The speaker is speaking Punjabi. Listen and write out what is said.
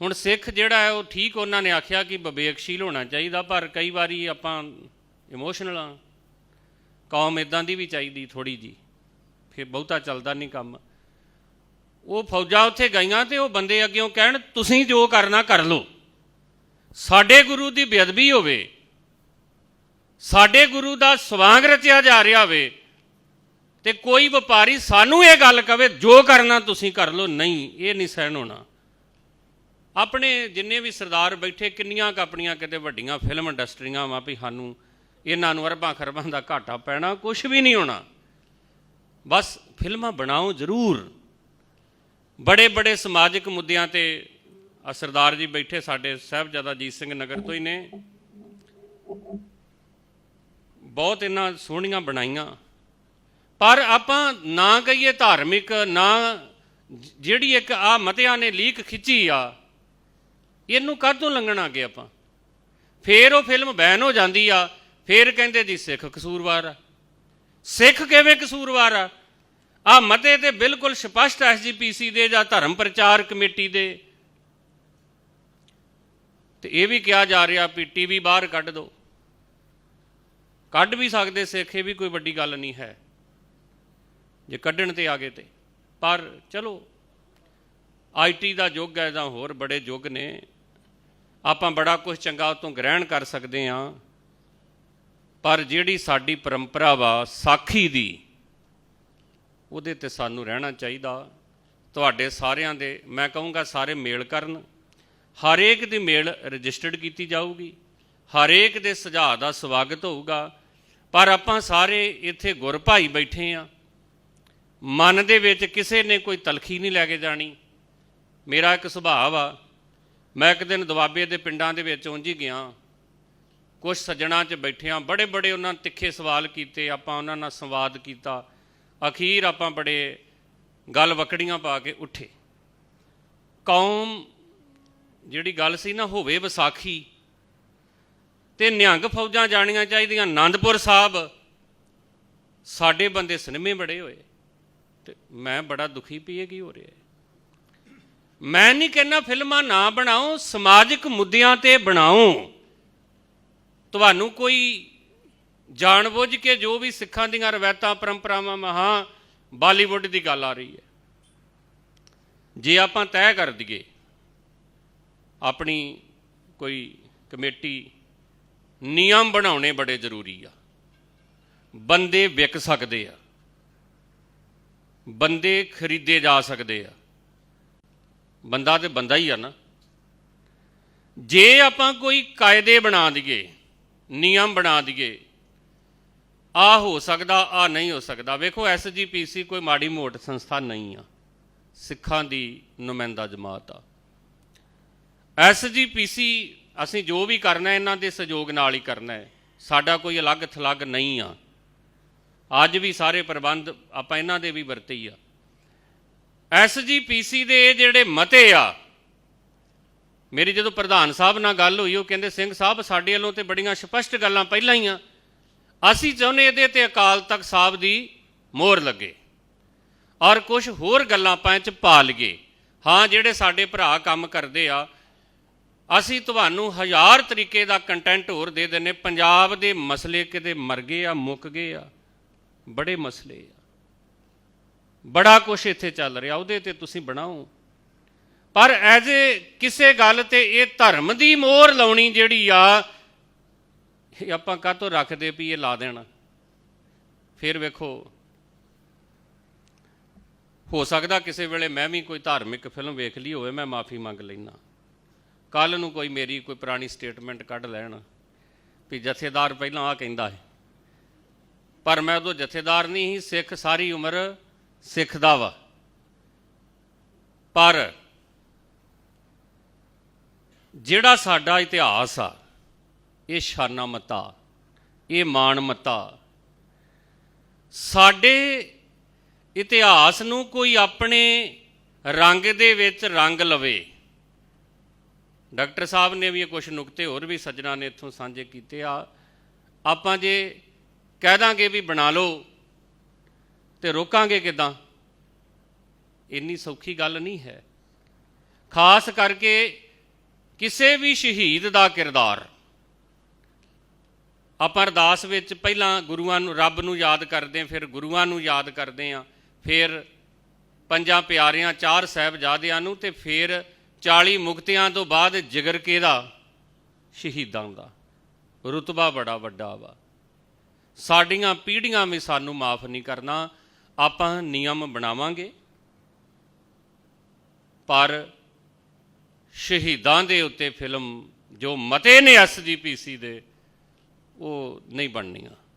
ਹੁਣ ਸਿੱਖ ਜਿਹੜਾ ਹੈ ਉਹ ਠੀਕ ਉਹਨਾਂ ਨੇ ਆਖਿਆ ਕਿ ਵਿਵੇਕਸ਼ੀਲ ਹੋਣਾ ਚਾਹੀਦਾ, ਪਰ ਕਈ ਵਾਰੀ ਆਪਾਂ ਇਮੋਸ਼ਨਲ ਆ ਕੌਮ ਇਦਾਂ ਦੀ ਵੀ ਚਾਹੀਦੀ ਥੋੜੀ ਜੀ ਫਿਰ ਬਹੁਤਾ ਚੱਲਦਾ ਨਹੀਂ ਕੰਮ। ਉਹ ਫੌਜਾਂ ਉੱਥੇ ਗਈਆਂ ਤੇ ਉਹ ਬੰਦੇ ਅੱਗਿਓਂ ਕਹਿਣ, ਤੁਸੀਂ ਜੋ ਕਰਨਾ ਕਰ ਲਓ। ਸਾਡੇ ਗੁਰੂ ਦੀ ਬੇਅਦਬੀ ਹੋਵੇ, ਸਾਡੇ ਗੁਰੂ ਦਾ ਸਵਾਂਗ ਰਚਿਆ ਜਾ ਰਿਹਾ ਹੋਵੇ ਤੇ ਕੋਈ ਵਪਾਰੀ ਸਾਨੂੰ ਇਹ ਗੱਲ ਕਵੇ, ਜੋ ਕਰਨਾ ਤੁਸੀਂ ਕਰ ਲਓ, ਨਹੀਂ, ਇਹ ਨਹੀਂ ਸਹਿਣ ਹੋਣਾ। ਆਪਣੇ ਜਿੰਨੇ ਵੀ ਸਰਦਾਰ ਬੈਠੇ, ਕਿੰਨੀਆਂ ਕੁ ਆਪਣੀਆਂ ਕਿਤੇ ਵੱਡੀਆਂ ਫਿਲਮ ਇੰਡਸਟਰੀਆਂ ਵਾ ਵੀ ਸਾਨੂੰ ਇਹਨਾਂ ਨੂੰ ਅਰਬਾਂ ਖਰਬਾਂ ਦਾ ਘਾਟਾ ਪੈਣਾ ਕੁਝ ਵੀ ਨਹੀਂ ਹੋਣਾ। ਬਸ ਫਿਲਮਾਂ ਬਣਾਓ ਜ਼ਰੂਰ। ਬੜੇ ਬੜੇ ਸਮਾਜਿਕ ਮੁੱਦਿਆਂ ਤੇ ਆ ਸਰਦਾਰ ਜੀ ਬੈਠੇ ਸਾਡੇ ਸਾਹਿਬਜ਼ਾਦਾ ਜੀਤ ਸਿੰਘ ਨਗਰ ਤੋਂ ਹੀ ਨੇ। ਬਹੁਤ ਇਹਨਾਂ ਸੋਹਣੀਆਂ ਬਣਾਈਆਂ। ਪਰ ਆਪਾਂ ਨਾ ਕਹੀਏ ਧਾਰਮਿਕ, ਨਾ ਜਿਹੜੀ ਇੱਕ ਆ ਮਤਿਆਂ ਨੇ ਲੀਕ ਖਿੱਚੀ ਆ ਇਹਨੂੰ ਕਾਹਤੋਂ ਲੰਘਣਾ ਅੱਗੇ ਆਪਾਂ? ਫੇਰ ਉਹ ਫਿਲਮ ਬੈਨ ਹੋ ਜਾਂਦੀ ਆ, ਫੇਰ ਕਹਿੰਦੇ ਜੀ ਸਿੱਖ ਕਸੂਰਵਾਰ ਆ। ਸਿੱਖ ਕਿਵੇਂ ਕਸੂਰਵਾਰ ਆ? ਆ ਮਤੇ ਤੇ ਬਿਲਕੁਲ ਸਪਸ਼ਟ ਐਸਜੀਪੀਸੀ ਦੇ ਜਾਂ ਧਰਮ ਪ੍ਰਚਾਰ ਕਮੇਟੀ ਦੇ। ਤੇ ਇਹ ਵੀ ਕਿਹਾ ਜਾ ਰਿਹਾ ਵੀ ਟੀਵੀ ਬਾਹਰ ਕੱਢ ਦਿਓ ਕੱਢ ਵੀ ਸਕਦੇ ਸਿੱਖ, ਇਹ ਵੀ ਕੋਈ ਵੱਡੀ ਗੱਲ ਨਹੀਂ ਹੈ। ਜੇ ਕੱਢਣ ਤੇ ਆ ਗਏ ਤੇ। ਪਰ ਚਲੋ ਆਈਟੀ ਦਾ ਯੁੱਗ ਹੈ ਜਾਂ ਹੋਰ ਬੜੇ ਯੁੱਗ ਨੇ। ਆਪਾਂ ਬੜਾ ਕੁਝ ਚੰਗਾ ਤੋਂ ਗ੍ਰਹਿਣ ਕਰ ਸਕਦੇ ਹਾਂ, ਪਰ ਜਿਹੜੀ ਸਾਡੀ ਪਰੰਪਰਾ ਵਾ, ਸਾਖੀ ਦੀ, ਉਹਦੇ ਤੇ ਸਾਨੂੰ ਰਹਿਣਾ ਚਾਹੀਦਾ। ਤੁਹਾਡੇ ਸਾਰਿਆਂ ਦੇ, ਮੈਂ ਕਹੂੰਗਾ ਸਾਰੇ ਮੇਲ ਕਰਨ। ਹਰੇਕ ਦੀ ਮੇਲ ਰਜਿਸਟਰਡ ਕੀਤੀ ਜਾਊਗੀ। ਹਰੇਕ ਦੇ ਸੁਝਾਅ ਦਾ ਸਵਾਗਤ ਹੋਊਗਾ। ਪਰ ਆਪਾਂ ਸਾਰੇ ਇੱਥੇ ਗੁਰ ਭਾਈ ਬੈਠੇ ਆ ਮਨ ਦੇ ਵਿੱਚ ਕਿਸੇ ਨੇ ਕੋਈ ਤਲਖੀ ਨਹੀਂ ਲੈ ਕੇ ਜਾਣੀ। ਮੇਰਾ ਇੱਕ ਸੁਭਾਅ ਆ ਮੈਂ ਇੱਕ ਦਿਨ ਦੁਆਬੇ ਦੇ ਪਿੰਡਾਂ ਦੇ ਵਿੱਚ ਉਂਝ ਹੀ ਗਿਆ। ਕੁਝ ਸੱਜਣਾ 'ਚ ਬੈਠਿਆਂ ਬੜੇ ਬੜੇ ਉਹਨਾਂ ਤਿੱਖੇ ਸਵਾਲ ਕੀਤੇ, ਆਪਾਂ ਉਹਨਾਂ ਨਾਲ ਸੰਵਾਦ ਕੀਤਾ। ਅਖੀਰ ਆਪਾਂ ਬੜੇ ਗੱਲ ਵਕੜੀਆਂ ਪਾ ਕੇ ਉੱਠੇ। ਕੌਮ ਜਿਹੜੀ ਗੱਲ ਸੀ ਨਾ, ਹੋਵੇ ਵਿਸਾਖੀ, ਤੇ ਨਿਹੰਗ ਫੌਜਾਂ ਜਾਣੀਆਂ ਚਾਹੀਦੀਆਂ। ਆਨੰਦਪੁਰ ਸਾਹਿਬ, ਸਾਡੇ ਬੰਦੇ ਸਿਨੇਮੇ ਬੜੇ ਹੋਏ, ਤੇ ਮੈਂ ਬੜਾ ਦੁਖੀ ਵੀ ਇਹ ਕੀ ਹੋ ਰਿਹਾ ਮੈਂ ਨਹੀਂ ਕਹਿੰਦਾ ਫਿਲਮਾਂ ਨਾ ਬਣਾਓ, ਸਮਾਜਿਕ ਮੁੱਦਿਆਂ ਤੇ ਬਣਾਓ। ਤੁਹਾਨੂੰ ਕੋਈ ਜਾਣਬੁੱਝ ਕੇ ਜੋ ਵੀ ਸਿੱਖਾਂ ਦੀਆਂ ਰਵਾਇਤਾਂ, ਪਰੰਪਰਾਵਾਂ ਮਹਾ ਬਾਲੀਵੁੱਡ ਦੀ ਗੱਲ ਆ ਰਹੀ ਹੈ। ਜੇ ਆਪਾਂ ਤੈਅ ਕਰ ਦਈਏ, ਆਪਣੀ ਕੋਈ ਕਮੇਟੀ ਨਿਯਮ ਬਣਾਉਣੇ ਬੜੇ ਜ਼ਰੂਰੀ ਆ। ਬੰਦੇ ਵਿਕ ਸਕਦੇ ਆ। ਬੰਦੇ ਖਰੀਦੇ ਜਾ ਸਕਦੇ ਆ। ਬੰਦਾ ਤੇ ਬੰਦਾ ਹੀ ਆ ਨਾ। ਜੇ ਆਪਾਂ ਕੋਈ ਕਾਇਦੇ ਬਣਾ ਦਈਏ, ਨਿਯਮ ਬਣਾ ਦਈਏ, ਆ ਹੋ ਸਕਦਾ, ਆ ਨਹੀਂ ਹੋ ਸਕਦਾ। ਵੇਖੋ ਐਸਜੀਪੀਸੀ ਕੋਈ ਮਾੜੀ ਮੋਟ ਸੰਸਥਾ ਨਹੀਂ ਆ। ਸਿੱਖਾਂ ਦੀ ਨੁਮਾਇੰਦਾ ਜਮਾਤ ਆ। ਐਸਜੀਪੀਸੀ ਅਸੀਂ ਜੋ ਵੀ ਕਰਨਾ, ਇਹਨਾਂ ਦੇ ਸਹਿਯੋਗ ਨਾਲ ਹੀ ਕਰਨਾ ਹੈ। ਸਾਡਾ ਕੋਈ ਅਲੱਗ ਥਲੱਗ ਨਹੀਂ ਆ। ਅੱਜ ਵੀ ਸਾਰੇ ਪ੍ਰਬੰਧ ਆਪਾਂ ਇਹਨਾਂ ਦੇ ਵੀ ਵਰਤੇ ਹੀ ਆ। ਐਸਜੀਪੀਸੀ ਦੇ ਜਿਹੜੇ ਮਤੇ ਆ, ਮੇਰੀ ਜਦੋਂ ਪ੍ਰਧਾਨ ਸਾਹਿਬ ਨਾਲ ਗੱਲ ਹੋਈ, ਉਹ ਕਹਿੰਦੇ, ਸਿੰਘ ਸਾਹਿਬ, ਸਾਡੇ ਵੱਲੋਂ ਤੇ ਬੜੀਆਂ ਸਪਸ਼ਟ ਗੱਲਾਂ ਪਹਿਲਾਂ ਹੀ ਆ। ਅਸੀਂ ਚਾਹੁੰਦੇ ਇਹਦੇ ਤੇ ਅਕਾਲ ਤਖਤ ਸਾਹਿਬ ਦੀ ਮੋਹਰ ਲੱਗੇ ਔਰ ਕੁਝ ਹੋਰ ਗੱਲਾਂ ਆਪਾਂ ਚ ਪਾ ਲਈਏ। ਹਾਂ, ਜਿਹੜੇ ਸਾਡੇ ਭਰਾ ਕੰਮ ਕਰਦੇ ਆ, ਅਸੀਂ ਤੁਹਾਨੂੰ ਹਜ਼ਾਰ ਤਰੀਕੇ ਦਾ ਕੰਟੈਂਟ ਹੋਰ ਦੇ ਦਿੰਨੇ ਪੰਜਾਬ ਦੇ ਮਸਲੇ ਕਿਤੇ ਮਰ ਗਏ ਆ, ਮੁੱਕ ਗਏ ਆ, ਬੜੇ ਮਸਲੇ ਆ। ਬੜਾ ਕੁਝ ਇੱਥੇ ਚੱਲ ਰਿਹਾ, ਉਹਦੇ ਤੇ ਤੁਸੀਂ ਬਣਾਓ। ਪਰ ਐਜ਼ ਏ ਕਿਸੇ ਗੱਲ ਤੇ ਇਹ ਧਰਮ ਦੀ ਮੋਹਰ ਲਾਉਣੀ ਜਿਹੜੀ ਆ, ਇਹ ਆਪਾਂ ਕਾਹਤੋਂ ਰੱਖਦੇ ਵੀ ਇਹ ਲਾ ਦੇਣਾ। ਫਿਰ ਵੇਖੋ, ਹੋ ਸਕਦਾ ਕਿਸੇ ਵੇਲੇ ਮੈਂ ਵੀ ਕੋਈ ਧਾਰਮਿਕ ਫਿਲਮ ਵੇਖ ਲਈ ਹੋਵੇ, ਮੈਂ ਮਾਫੀ ਮੰਗ ਲੈਣਾ ਕੱਲ ਨੂੰ ਕੋਈ ਮੇਰੀ ਕੋਈ ਪੁਰਾਣੀ ਸਟੇਟਮੈਂਟ ਕੱਢ ਲੈਣ ਵੀ ਜਥੇਦਾਰ ਪਹਿਲਾਂ ਆ ਕਹਿੰਦਾ ਹੈ, ਪਰ ਮੈਂ ਉਦੋਂ ਜਥੇਦਾਰ ਨਹੀਂ ਸੀ, ਸਿੱਖ ਸਾਰੀ ਉਮਰ ਸਿੱਖਦਾ ਵਾ। ਪਰ ਜਿਹੜਾ ਸਾਡਾ ਇਤਿਹਾਸ ਆ, ਇਹ ਸ਼ਾਨਾ ਮਤਾ, ਇਹ ਮਾਣ ਮਤਾ, ਸਾਡੇ ਇਤਿਹਾਸ ਨੂੰ ਕੋਈ ਆਪਣੇ ਰੰਗ ਦੇ ਵਿੱਚ ਰੰਗ ਲਵੇ। ਡਾਕਟਰ ਸਾਹਿਬ ਨੇ ਵੀ ਇਹ ਕੁਝ ਨੁਕਤੇ ਹੋਰ ਵੀ ਸੱਜਣਾ ਨੇ ਇੱਥੋਂ ਸਾਂਝੇ ਕੀਤੇ ਆ। ਆਪਾਂ ਜੇ ਕਹਿ ਦਾਂਗੇ ਵੀ ਬਣਾ ਲਓ ਤੇ ਰੋਕਾਂਗੇ ਕਿਦਾਂ? ਇੰਨੀ ਸੌਖੀ ਗੱਲ ਨਹੀਂ ਹੈ। ਖਾਸ ਕਰਕੇ ਕਿਸੇ ਵੀ ਸ਼ਹੀਦ ਦਾ ਕਿਰਦਾਰ। ਆਪਾਂ ਅਰਦਾਸ ਵਿੱਚ ਪਹਿਲਾਂ ਗੁਰੂਆਂ ਨੂੰ, ਰੱਬ ਨੂੰ ਯਾਦ ਕਰਦੇ ਹਾਂ, ਫਿਰ ਗੁਰੂਆਂ ਨੂੰ ਯਾਦ ਕਰਦੇ ਹਾਂ, ਫਿਰ ਪੰਜਾਂ ਪਿਆਰਿਆਂ, ਚਾਰ ਸਾਹਿਬਜ਼ਾਦਿਆਂ ਨੂੰ ਤੇ ਫਿਰ 40 ਮੁਕਤਿਆਂ ਤੋਂ ਬਾਅਦ ਜਿਗਰ ਕਿਹਦਾ? ਸ਼ਹੀਦਾਂ ਦਾ। ਰੁਤਬਾ ਬੜਾ ਵੱਡਾ ਵਾ। ਸਾਡੀਆਂ ਪੀੜ੍ਹੀਆਂ ਵੀ ਸਾਨੂੰ ਮਾਫ ਨਹੀਂ ਕਰਨਾ। ਆਪਾਂ ਨਿਯਮ ਬਣਾਵਾਂਗੇ। ਪਰ ਸ਼ਹੀਦਾਂ ਦੇ ਉੱਤੇ ਫਿਲਮ ਜੋ ਮਤੇ ਨੇ ਐਸਜੀਪੀਸੀ ਦੇ, ਉਹ ਨਹੀਂ ਬਣਨੀਆਂ।